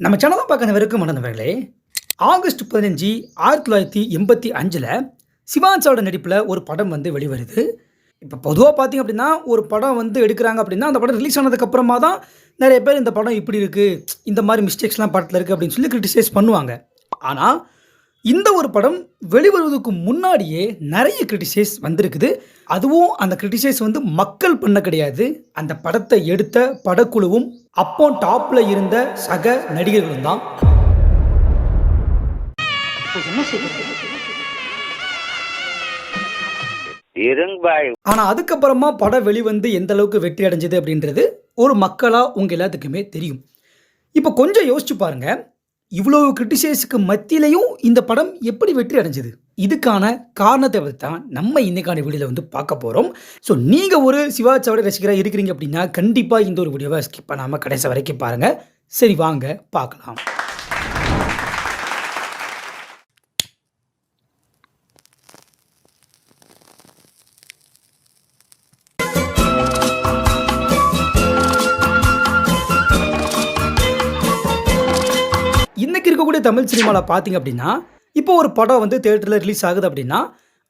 நம்ம சேனலை பார்க்க வெறுக்கும் மறந்தவர்களே ஆகஸ்ட் பதினஞ்சு ஆயிரத்தி தொள்ளாயிரத்தி எண்பத்தி அஞ்சில் சிவான்சாவோட நடிப்பில் ஒரு படம் வந்து வெளிவருது. இப்போ பொதுவாக பார்த்தீங்க அப்படின்னா ஒரு படம் வந்து எடுக்கிறாங்க அப்படின்னா அந்த படம் ரிலீஸ் ஆனதுக்கப்புறமா தான் நிறைய பேர் இந்த படம் இப்படி இருக்குது இந்த மாதிரி மிஸ்டேக்ஸ்லாம் படத்தில் இருக்குது அப்படின்னு சொல்லி கிரிட்டிசைஸ் பண்ணுவாங்க. ஆனால் இந்த ஒரு படம் வெளிவருவதற்கு முன்னாடியே நிறைய கிரிட்டிசைஸ் வந்திருக்குது. அதுவும் அந்த கிரிட்டிசைஸ் வந்து மக்கள் பண்ண கிடையாது. அந்த படத்தை எடுத்த படக்குழுவும் அப்போ டாப்ல இருந்த சக நடிகர்களும் தான். ஆனா அதுக்கப்புறமா படம் வெளிவந்து எந்த அளவுக்கு வெற்றி அடைஞ்சது அப்படின்றது ஒரு மக்களா உங்க எல்லாத்துக்குமே தெரியும். இப்போ கொஞ்சம் யோசிச்சு பாருங்க. இவ்வளவு கிரிட்டிசைஸுக்கு மத்தியிலையும் இந்த படம் எப்படி வெற்றி அடைஞ்சது? இதுக்கான காரணத்தை பற்றி தான் நம்ம இன்றைக்கான வீடியோவில் வந்து பார்க்க போகிறோம் ஸோ நீங்கள் ஒரு சிவாச்சாவோட ரசிகராக இருக்கிறீங்க அப்படின்னா கண்டிப்பாக இந்த ஒரு வீடியோவை ஸ்கிப் பண்ணாமல் கடைசி வரைக்கும் பாருங்கள் சரி வாங்க பார்க்கலாம். இருக்கக்கூடிய தமிழ் சினிமாவில் பார்த்தீங்க அப்படின்னா இப்போ ஒரு படம் வந்து தேட்டரில் ரிலீஸ் ஆகுது அப்படின்னா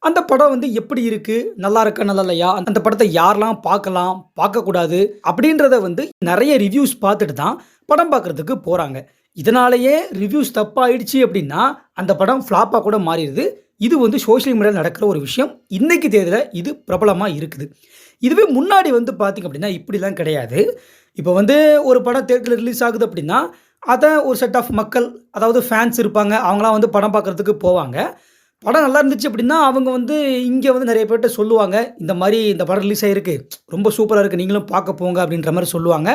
அந்த படம் வந்து எப்படி இருக்குது நல்லா இருக்கா நல்லா இல்லையா? அந்த படத்தை யாரெல்லாம் பார்க்கலாம் பார்க்கக்கூடாது அப்படின்றத வந்து நிறைய ரிவ்யூஸ் பார்த்துட்டு தான் படம் பார்க்குறதுக்கு போகிறாங்க இதனாலேயே ரிவ்யூஸ் தப்பாயிடுச்சு அப்படின்னா அந்த படம் ஃப்ளாப்பாக கூட மாறிடுது. இது வந்து சோஷியல் மீடியாவில் நடக்கிற ஒரு விஷயம். இன்றைக்கு தேதியில் இது பிரபலமாக இருக்குது. இதுவே முன்னாடி வந்து பார்த்திங்க அப்படின்னா இப்படிலாம் கிடையாது. இப்போ வந்து ஒரு படம் தேட்டரில் ரிலீஸ் ஆகுது அப்படின்னா அதை ஒரு செட் ஆஃப் மக்கள் அதாவது ஃபேன்ஸ் இருப்பாங்க அவங்களாம் வந்து படம் பார்க்குறதுக்கு போவாங்க. படம் நல்லா இருந்துச்சு அப்படின்னா அவங்க வந்து இங்கே வந்து நிறைய பேர்கிட்ட சொல்லுவாங்க இந்த மாதிரி இந்த படம் ரிலீஸ் ஆகிருக்கு ரொம்ப சூப்பராக இருக்குது நீங்களும் பார்க்க போங்க அப்படின்ற மாதிரி சொல்லுவாங்க.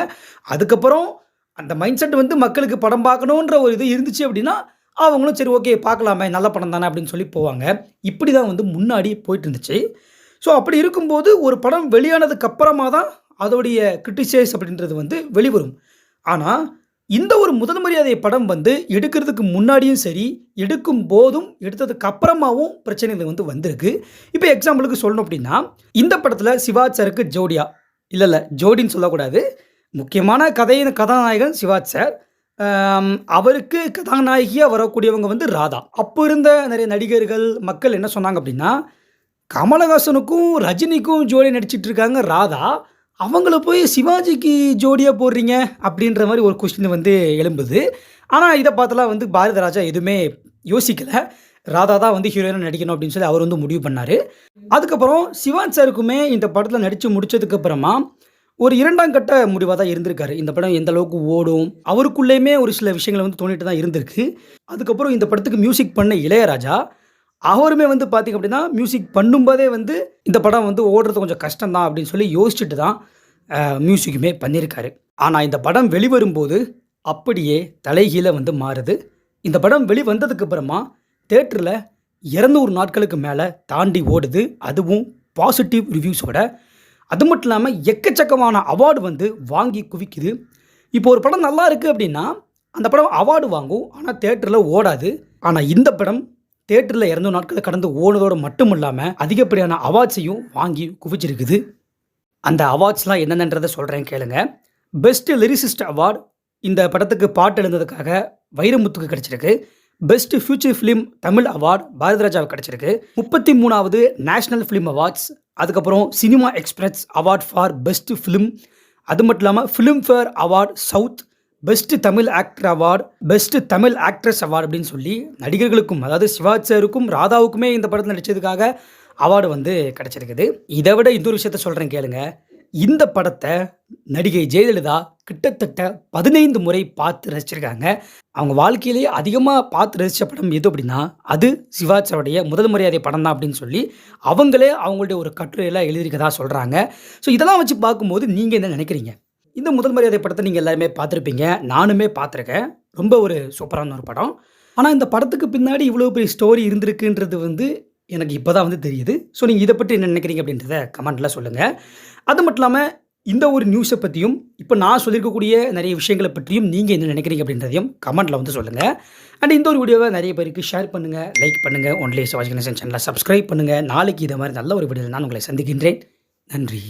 அதுக்கப்புறம் அந்த மைண்ட் செட் வந்து மக்களுக்கு படம் பார்க்கணுன்ற ஒரு இது இருந்துச்சு அப்படின்னா அவங்களும் சரி ஓகே பார்க்கலாமே நல்ல படம் தானே அப்படின்னு சொல்லி போவாங்க. இப்படி தான் வந்து முன்னாடி போயிட்டு இருந்துச்சு. ஸோ அப்படி இருக்கும்போது ஒரு படம் வெளியானதுக்கு அப்புறமா தான் அதோடைய கிரிட்டிசைஸ் அப்படின்றது வந்து வெளிவரும். ஆனால் இந்த ஒரு முதல் மரியாதை படம் வந்து எடுக்கிறதுக்கு முன்னாடியும் சரி எடுக்கும் போதும் எடுத்ததுக்கு அப்புறமாவும் பிரச்சனைகள் வந்து வந்திருக்கு. இப்போ எக்ஸாம்பிளுக்கு சொல்லணும் அப்படின்னா இந்த படத்தில் சிவாஜ் சாருக்கு ஜோடியா? இல்லை இல்லை ஜோடின்னு சொல்லக்கூடாது. முக்கியமான கதையின் கதாநாயகன் சிவாஜ் சார் அவருக்கு கதாநாயகியாக வரக்கூடியவங்க வந்து ராதா. அப்போ இருந்த நிறைய நடிகர்கள் மக்கள் என்ன சொன்னாங்க அப்படின்னா கமலஹாசனுக்கும் ரஜினிக்கும் ஜோடி நடிச்சிட்டு இருக்காங்க ராதா. அவங்கள போய் சிவாஜிக்கு ஜோடியாக போடுறீங்க அப்படின்ற மாதிரி ஒரு கொஸ்டின் வந்து எழும்புது. ஆனால் இதை பார்த்தலாம் வந்து பாரத ராஜா எதுவுமே யோசிக்கலை. ராதா தான் வந்து ஹீரோயினாக நடிக்கணும் அப்படின்னு சொல்லி அவர் வந்து முடிவு பண்ணார். அதுக்கப்புறம் சிவான் சாருக்குமே இந்த படத்தில் நடித்து முடித்ததுக்கப்புறமா ஒரு இரண்டாம் கட்ட முடிவாக தான் இருந்திருக்காரு. இந்த படம் எந்த அளவுக்கு ஓடும் அவருக்குள்ளேயுமே ஒரு சில விஷயங்கள் வந்து தோணிட்டு தான் இருந்திருக்கு. அதுக்கப்புறம் இந்த படத்துக்கு மியூசிக் பண்ண இளையராஜா அவருமே வந்து பார்த்திங்க அப்படின்னா மியூசிக் பண்ணும்போதே வந்து இந்த படம் வந்து ஓடுறது கொஞ்சம் கஷ்டம்தான் அப்படின்னு சொல்லி யோசிச்சுட்டு தான் மியூசிக்குமே பண்ணியிருக்காரு ஆனால் இந்த படம் வெளிவரும்போது அப்படியே தலைகீழ வந்து மாறுது. இந்த படம் வெளிவந்ததுக்கு அப்புறமா தேட்டரில் இரநூறு நாட்களுக்கு மேலே தாண்டி ஓடுது. அதுவும் பாசிட்டிவ் ரிவ்யூஸோட. அது மட்டும் இல்லாமல் எக்கச்சக்கமான அவார்டு வந்து வாங்கி குவிக்குது. இப்போ ஒரு படம் நல்லா இருக்குது அப்படின்னா அந்த படம் அவார்டு வாங்கும். ஆனால் தேட்டரில் ஓடாது. ஆனால் இந்த படம் தேட்டரில் இரநூறு நாட்களை கடந்து ஓடுறதோடு மட்டும் இல்லாமல் அதிகப்படியான அவார்ட்ஸையும் வாங்கி குவிச்சிருக்குது. அந்த அவார்ட்ஸ்லாம் என்னென்னன்றதை சொல்கிறேன் கேளுங்க. பெஸ்ட்டு லிரிசிஸ்ட் அவார்டு இந்த படத்துக்கு பாட்டு எழுந்ததுக்காக வைரமுத்துக்கு கிடச்சிருக்கு. Best feature film Tamil award பாரதராஜாவுக்கு கிடச்சிருக்கு. முப்பத்தி மூணாவது நேஷ்னல் ஃபிலிம் அவார்ட்ஸ் அதுக்கப்புறம் Cinema Express award for best film அது மட்டும் இல்லாமல் Filmfare award south best Tamil actor award best Tamil actress award அப்படின்னு சொல்லி நடிகர்களுக்கும் அதாவது சிவாஜ் சாருக்கும் ராதாவுக்குமே இந்த படத்தில் நடித்ததுக்காக அவார்டு வந்து கிடச்சிருக்குது. இதை விட இன்னொரு விஷயத்த சொல்கிறேன் கேளுங்க. இந்த படத்தை நடிகை ஜெயலலிதா கிட்டத்தட்ட பதினைந்து முறை பார்த்து ரசிச்சிருக்காங்க. அவங்க வாழ்க்கையிலேயே அதிகமாக பார்த்து ரசித்த படம் எது அப்படின்னா அது சிவாஜாவுடைய முதல் மரியாதை படம் தான் அப்படின்னு சொல்லி அவங்களே அவங்களுடைய ஒரு கட்டுரையில் எழுதியிருக்கதா சொல்கிறாங்க ஸோ இதெல்லாம் வச்சு பார்க்கும்போது நீங்கள் என்ன நினைக்கிறீங்க? இந்த முதல் மரியாதை படத்தை நீங்கள் எல்லாருமே பார்த்துருப்பீங்க. நானுமே பார்த்துருக்கேன். ரொம்ப ஒரு சூப்பரான ஒரு படம். ஆனால் இந்த படத்துக்கு பின்னாடி இவ்வளோ பெரிய ஸ்டோரி இருந்திருக்குன்றது வந்து எனக்கு இப்போ தான் வந்து தெரியுது. ஸோ நீங்கள் இதை பற்றி என்ன நினைக்கிறீங்க அப்படின்றத கமெண்ட்டில் சொல்லுங்கள் அது மட்டும் இல்லாமல் இந்த ஒரு நியூஸை பற்றியும் இப்போ நான் சொல்லியிருக்கக்கூடிய நிறைய விஷயங்களை பற்றியும் நீங்கள் என்ன நினைக்கிறீங்க அப்படின்றதையும் கமெண்ட்டில் வந்து சொல்லுங்கள் அண்ட் இந்த ஒரு வீடியோவை நிறைய பேருக்கு ஷேர் பண்ணுங்கள் லைக் பண்ணுங்கள் ஒன்லி சிவாஜி கணேசன் சேனலை சப்ஸ்கிரைப் பண்ணுங்கள் நாளைக்கு இதை மாதிரி நல்ல ஒரு வீடியோவில் நான் உங்களை சந்திக்கின்றேன். நன்றி.